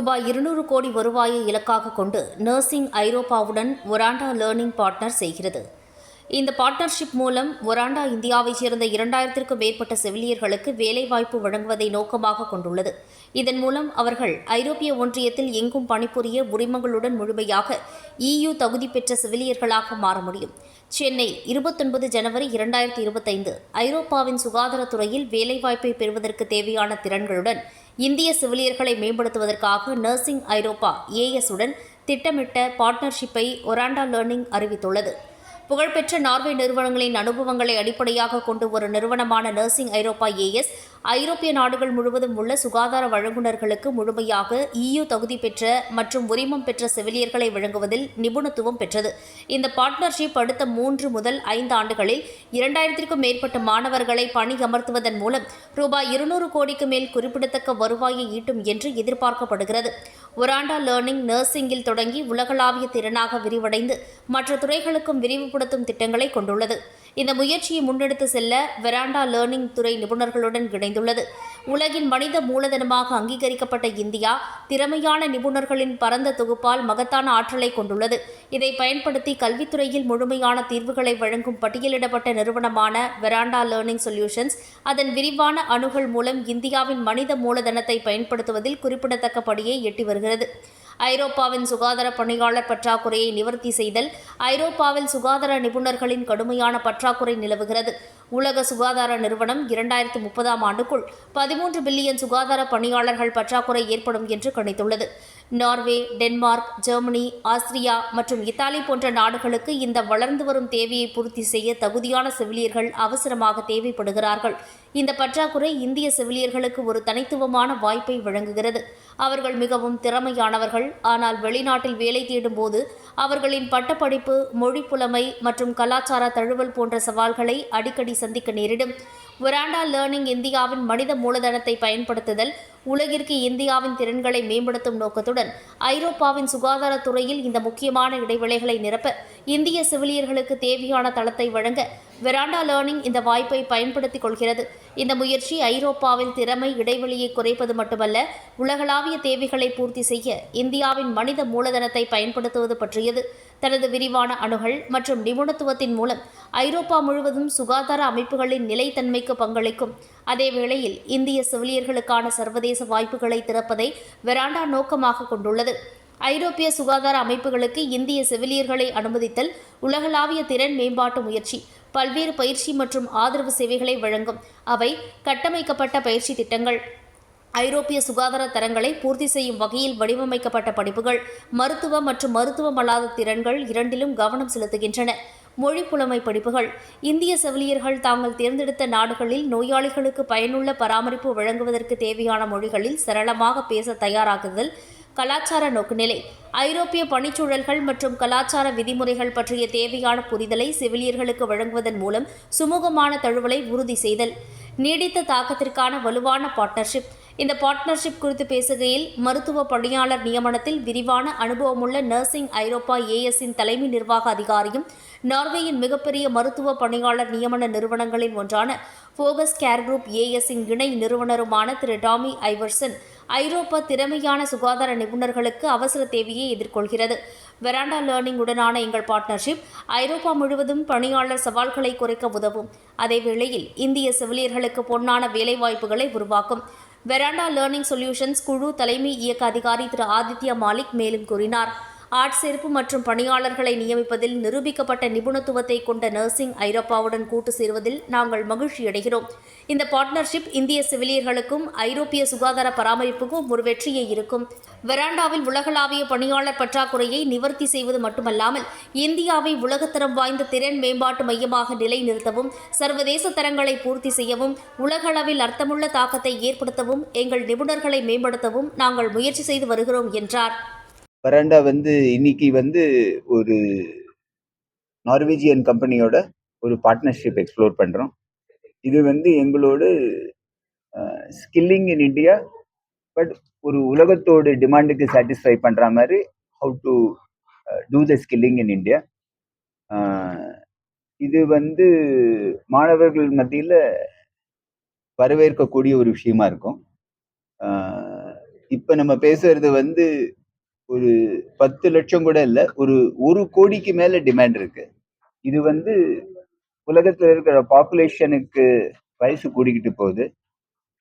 ரூபாய் இருநூறு கோடி வருவாயை இலக்காக கொண்டு நர்சிங் ஐரோப்பாவுடன் ஒராண்டா லேர்னிங் பார்ட்னர் செய்கிறது. இந்த பார்ட்னர்ஷிப் மூலம் ஒராண்டா இந்தியாவைச் சேர்ந்த இரண்டாயிரத்திற்கும் மேற்பட்ட செவிலியர்களுக்கு வேலைவாய்ப்பு வழங்குவதை நோக்கமாக கொண்டுள்ளது. இதன் மூலம் அவர்கள் ஐரோப்பிய ஒன்றியத்தில் எங்கும் பணிபுரிய உரிமங்களுடன் முழுமையாக இயு தகுதி பெற்ற செவிலியர்களாக மாற முடியும். சென்னை இருபத்தொன்பது ஜனவரி இரண்டாயிரத்தி இருபத்தைந்து. ஐரோப்பாவின் சுகாதாரத்துறையில் வேலைவாய்ப்பை பெறுவதற்கு தேவையான திறன்களுடன் இந்திய செவிலியர்களை மேம்படுத்துவதற்காக நர்சிங் ஐரோப்பா ஏஎஸ் உடன் திட்டமிட்ட பார்ட்னர்ஷிப்பை ஒராண்டா லேர்னிங் அறிவித்துள்ளது. புகழ்பெற்ற நார்வே நிறுவனங்களின் அனுபவங்களை அடிப்படையாக கொண்டு ஒரு நிறுவனமான நர்சிங் ஐரோப்பா ஏஎஸ் ஐரோப்பிய நாடுகள் முழுவதும் உள்ள சுகாதார வழங்குநர்களுக்கு முழுமையாக இயு தகுதி பெற்ற மற்றும் உரிமம் பெற்ற செவிலியர்களை வழங்குவதில் நிபுணத்துவம் பெற்றது. இந்த பார்ட்னர்ஷிப் அடுத்த மூன்று முதல் ஐந்து ஆண்டுகளில் இரண்டாயிரத்திற்கும் மேற்பட்ட மாணவர்களை பணியமர்த்துவதன் மூலம் ரூபாய் இருநூறு கோடிக்கு மேல் குறிப்பிடத்தக்க வருவாயை ஈட்டும் என்று எதிர்பார்க்கப்படுகிறது. ஒராண்டா லேர்னிங் நர்சிங்கில் தொடங்கி உலகளாவிய திறனாக விரிவடைந்து மற்ற துறைகளுக்கும் விரிவுபடுத்தும் திட்டங்களை கொண்டுள்ளது. இந்த முயற்சியை முன்னெடுத்து செல்ல வெராண்டா லேர்னிங் துறை நிபுணர்களுடன் இணைந்துள்ளது. உலகின் மனித மூலதனமாக அங்கீகரிக்கப்பட்ட இந்தியா திறமையான நிபுணர்களின் பரந்த தொகுப்பால் மகத்தான ஆற்றலை கொண்டுள்ளது. இதை பயன்படுத்தி கல்வித்துறையில் முழுமையான தீர்வுகளை வழங்கும் பட்டியலிடப்பட்ட நிறுவனமான வெராண்டா லேர்னிங் சொல்யூஷன்ஸ் அதன் விரிவான அணுகல் மூலம் இந்தியாவின் மனித மூலதனத்தை பயன்படுத்துவதில் குறிப்பிடத்தக்க படியை எட்டி வருகிறது. ஐரோப்பாவின் சுகாதார பணியாளர் பற்றாக்குறையை நிவர்த்தி செய்தல் ஐரோப்பாவில் சுகாதார நிபுணர்களின் கடுமையான பற்றாக்குறை நிலவுகிறது. உலக சுகாதார நிறுவனம் இரண்டாயிரத்து முப்பதாம் ஆண்டுக்குள் பதிமூன்று பில்லியன் சுகாதார பணியாளர்கள் பற்றாக்குறை ஏற்படும் என்று கணித்துள்ளது. நார்வே டென்மார்க் ஜெர்மனி ஆஸ்திரியா மற்றும் இத்தாலி போன்ற நாடுகளுக்கு இந்த வளர்ந்து வரும் தேவையை பூர்த்தி செய்ய தகுதியான செவிலியர்கள் அவசரமாக தேவைப்படுகிறார்கள். இந்த பற்றாக்குறை இந்திய செவிலியர்களுக்கு ஒரு தனித்துவமான வாய்ப்பை வழங்குகிறது. அவர்கள் மிகவும் திறமையானவர்கள். ஆனால் வெளிநாட்டில் வேலை தேடும் போது அவர்களின் பட்டப்படிப்பு மொழி புலமை மற்றும் கலாச்சார தழுவல் போன்ற சவால்களை அடிக்கடி சந்திக்க நேரிடும். வெராண்டா லேர்னிங் இந்தியாவின் மனித மூலதனத்தை பயன்படுத்துதல் உலகிற்கு இந்தியாவின் திறன்களை மேம்படுத்தும் நோக்கத்துடன் ஐரோப்பாவின் சுகாதாரத்துறையில் இந்த முக்கியமான இடைவெளிகளை நிரப்ப இந்திய செவிலியர்களுக்கு தேவையான தளத்தை வழங்க வெராண்டா லேர்னிங் இந்த வாய்ப்பை பயன்படுத்திக் கொள்கிறது. இந்த முயற்சி ஐரோப்பாவில் திறமை இடைவெளியை குறைப்பது மட்டுமல்ல உலகளாவிய தேவைகளை பூர்த்தி செய்ய இந்தியாவின் மனித மூலதனத்தை பயன்படுத்துவது பற்றியது. தனது விரிவான அணுகல் மற்றும் நிபுணத்துவத்தின் மூலம் ஐரோப்பா முழுவதும் சுகாதார அமைப்புகளின் நிலைத்தன்மைக்கு பங்களிக்கும். அதே வேளையில் இந்திய செவிலியர்களுக்கான சர்வதேச வாய்ப்புகளை திறப்பதை வெராண்டா நோக்கமாக கொண்டுள்ளது. ஐரோப்பிய சுகாதார அமைப்புகளுக்கு இந்திய செவிலியர்களை அனுமதித்தல் உலகளாவிய திறன் மேம்பாட்டு முயற்சி பல்வேறு பயிற்சி மற்றும் ஆதரவு சேவைகளை வழங்கும். அவை கட்டமைக்கப்பட்ட பயிற்சி திட்டங்கள். ஐரோப்பிய சுகாதார தரங்களை பூர்த்தி செய்யும் வகையில் வடிவமைக்கப்பட்ட படிப்புகள் மருத்துவ மற்றும் மருத்துவமல்லாத திறன்கள் இரண்டிலும் கவனம் செலுத்துகின்றன. மொழி புலமை படிப்புகள். இந்திய செவிலியர்கள் தாங்கள் தேர்ந்தெடுத்த நாடுகளில் நோயாளிகளுக்கு பயனுள்ள பராமரிப்பு வழங்குவதற்கு தேவையான மொழிகளில் சரளமாக பேச தயாராகுதல் கலாச்சார நோக்குநிலை. ஐரோப்பிய பணிச்சூழல்கள் மற்றும் கலாச்சார விதிமுறைகள் பற்றிய தேவையான புரிதலை செவிலியர்களுக்கு வழங்குவதன் மூலம் சுமூகமான தழுவலை உறுதி செய்தல். நீடித்த தாக்கத்திற்கான வலுவான பார்ட்னர்ஷிப் இந்த பார்ட்னர்ஷிப் குறித்து பேசுகையில் மருத்துவ பணியாளர் நியமனத்தில் விரிவான அனுபவமுள்ள நர்சிங் ஐரோப்பா ஏஎஸ்இன் தலைமை நிர்வாக அதிகாரியும் நார்வேயின் மிகப்பெரிய மருத்துவ பணியாளர் நியமன நிறுவனங்களின் ஒன்றான ஃபோகஸ் கேர் குரூப் ஏஎஸ்இன் இணை நிறுவனருமான திரு டாமி ஐவர்சன் ஐரோப்பா திறமையான சுகாதார நிபுணர்களுக்கு அவசர தேவையை எதிர்கொள்கிறது. வெராண்டா லேர்னிங் உடனான எங்கள் பார்ட்னர்ஷிப் ஐரோப்பா முழுவதும் பணியாளர் சவால்களை குறைக்க உதவும். அதே வேளையில் இந்திய செவிலியர்களுக்கு பொன்னான வேலைவாய்ப்புகளை உருவாக்கும். வெராண்டா லேர்னிங் சொல்யூஷன்ஸ் குழு தலைமை இயக்க அதிகாரி திரு ஆதித்யா மாலிக் மேலும் கூறினார். ஆட்சேர்ப்பு மற்றும் பணியாளர்களை நியமிப்பதில் நிரூபிக்கப்பட்ட நிபுணத்துவத்தை கொண்ட நர்சிங் ஐரோப்பாவுடன் கூட்டு சேர்வதில் நாங்கள் மகிழ்ச்சியடைகிறோம் இந்த பார்ட்னர்ஷிப் இந்திய செவிலியர்களுக்கும் ஐரோப்பிய சுகாதார பராமரிப்புக்கும் ஒரு வெற்றியை இருக்கும். வெராண்டாவில் உலகளாவிய பணியாளர் பற்றாக்குறையை நிவர்த்தி செய்வது மட்டுமல்லாமல் இந்தியாவை உலகத்தரம் வாய்ந்த திறன் மேம்பாட்டு மையமாக நிலைநிறுத்தவும் சர்வதேச தரங்களை பூர்த்தி செய்யவும் உலகளவில் அர்த்தமுள்ள தாக்கத்தை ஏற்படுத்தவும் எங்கள் நிபுணர்களை மேம்படுத்தவும் நாங்கள் முயற்சி செய்து வருகிறோம் என்றார். பராண்டா வந்து இன்னைக்கு வந்து ஒரு நார்வேஜியன் கம்பெனியோட ஒரு பார்ட்னர்ஷிப் எக்ஸ்ப்ளோர் பண்ணுறோம் இது வந்து எங்களோட ஸ்கில்லிங் இன் இண்டியா பட் ஒரு உலகத்தோட டிமாண்டுக்கு சாட்டிஸ்ஃபை பண்ணுற மாதிரி how to do the skilling in India இது வந்து மாணவர்கள் மத்தியில் வரவேற்கக்கூடிய ஒரு விஷயமா இருக்கும். இப்போ நம்ம பேசுறது வந்து ஒரு பத்து லட்சம் கூட இல்லை ஒரு ஒரு கோடிக்கு மேல டிமாண்ட் இருக்கு. இது வந்து உலகத்துல இருக்கிற பாப்புலேஷனுக்கு வயசு கூடிக்கிட்டு போகுது.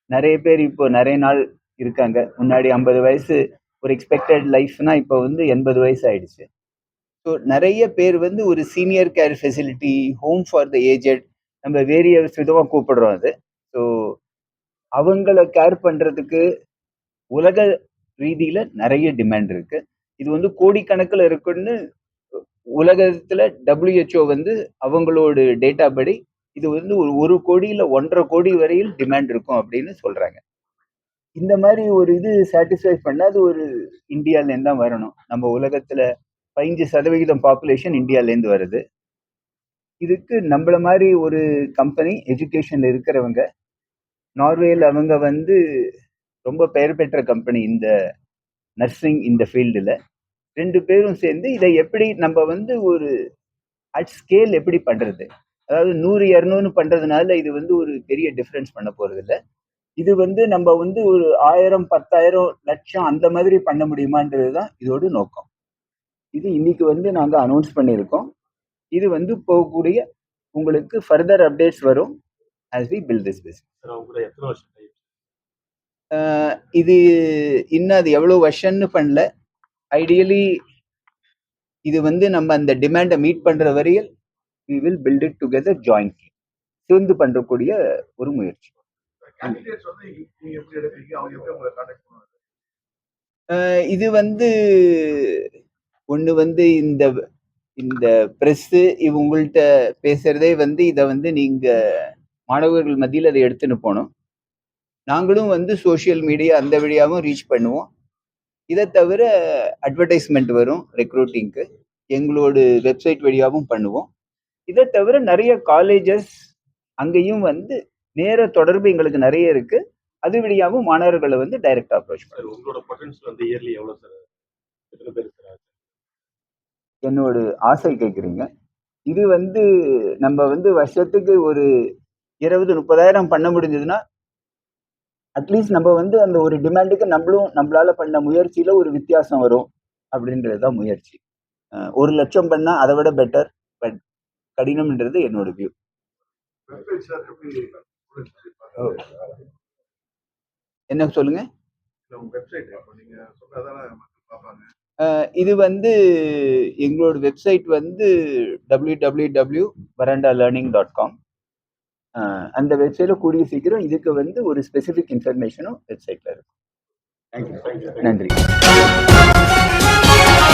நிறைய பேர் இப்போ நிறைய நாள் இருக்காங்க. முன்னாடி ஐம்பது வயசு ஒரு எக்ஸ்பெக்டட் லைஃப்னா இப்போ வந்து எண்பது வயசு ஆயிடுச்சு. ஸோ நிறைய பேர் வந்து ஒரு senior care facility home for the aged நம்ம வேரியஸ் விதமாக கூப்பிடுறோம் அது. ஸோ அவங்கள கேர் பண்ணுறதுக்கு உலக ரீதியில நிறைய டிமாண்ட் இருக்கு. இது வந்து கோடிக்கணக்கில் இருக்குன்னு உலகத்துல டபிள்யூஹெச்ஓ வந்து அவங்களோட டேட்டா படி இது வந்து ஒரு ஒரு கோடியில ஒன்றரை கோடி வரையில் டிமாண்ட் இருக்கும் அப்படின்னு சொல்றாங்க. இந்த மாதிரி ஒரு இது சாட்டிஸ்ஃபை பண்ணாது ஒரு இந்தியாவிலேருந்து தான் வரணும். நம்ம உலகத்துல பதினஞ்சு சதவிகிதம் பாப்புலேஷன் இந்தியாவிலேருந்து வருது. இதுக்கு நம்மள மாதிரி ஒரு கம்பெனி எஜுகேஷன்ல இருக்கிறவங்க நார்வேல அவங்க வந்து ரொம்ப பெயர் பெற்ற கம்பெனி இந்த நர்சிங் இந்த ஃபீல்டில் ரெண்டு பேரும் சேர்ந்து இதை எப்படி நம்ம வந்து ஒரு அட் ஸ்கேல் எப்படி பண்றது? அதாவது நூறு இரநூறு பண்றதுனால இது வந்து ஒரு பெரிய டிஃப்ரென்ஸ் பண்ண போகிறதில்ல இது வந்து நம்ம வந்து ஒரு ஆயிரம் பத்தாயிரம் லட்சம் அந்த மாதிரி பண்ண முடியுமான்றது தான் இதோட நோக்கம். இது இன்னைக்கு வந்து நாங்க அனௌன்ஸ் பண்ணியிருக்கோம். இது வந்து போகக்கூடிய உங்களுக்கு ஃபர்தர் அப்டேட்ஸ் வரும் as we build this business sir அவங்க கூட எத்தனை வருஷம் டைம் ஆஹ் இது இன்னும் அது எவ்வளோ வருஷம்னு பண்ணல. ஐடியலி இது வந்து நம்ம அந்த டிமாண்டை மீட் பண்ற வரையில் we will build it together jointly சேர்ந்து பண்றக்கூடிய ஒரு முயற்சி. இது வந்து ஒன்று வந்து இந்த இந்த ப்ரெஸ்ஸு இவங்கள்ட்ட பேசுறதே வந்து இதை வந்து நீங்க மாணவர்கள் மத்தியில் அதை எடுத்துன்னு போகணும். நாங்களும் வந்து சோஷியல் மீடியா அந்த வழியாகவும் ரீச் பண்ணுவோம். இதை தவிர அட்வர்டைஸ்மெண்ட் வரும் ரெக்ரூட்டிங்க்கு எங்களோட வெப்சைட் வழியாகவும் பண்ணுவோம். இதை தவிர நிறைய காலேஜஸ் அங்கேயும் வந்து நேர தொடர்பு எங்களுக்கு நிறைய இருக்கு. அது வழியாகவும் மாணவர்களை வந்து டைரக்ட் அப்ரோச் பண்ணுவோம் உங்களோட பொட்டன்ஷியல் வந்து இயர்லி சார்? என்னோட ஆசை கேட்குறீங்க இது வந்து நம்ம வந்து வருஷத்துக்கு ஒரு இருபது முப்பதாயிரம் பண்ண முடிஞ்சதுன்னா அட்லீஸ்ட் நம்ம வந்து அந்த ஒரு டிமாண்டுக்கு நம்மளும் நம்மளால பண்ண முயற்சியில ஒரு வித்தியாசம் வரும் அப்படின்றது தான் முயற்சி ஒரு லட்சம் பண்ணா அதை விட பெட்டர் பட் கடினம்ன்றது என்னோட வியூ என்ன சொல்லுங்க? இது வந்து எங்களோட வெப்சைட் வந்து W W W Veranda learning dot com அந்த வெப்சைட்ல கூடிய சீக்கிரம் இதுக்கு வந்து ஒரு ஸ்பெசிஃபிக் இன்ஃபர்மேஷனும் வெப்சைட்ல இருக்கும். நன்றி.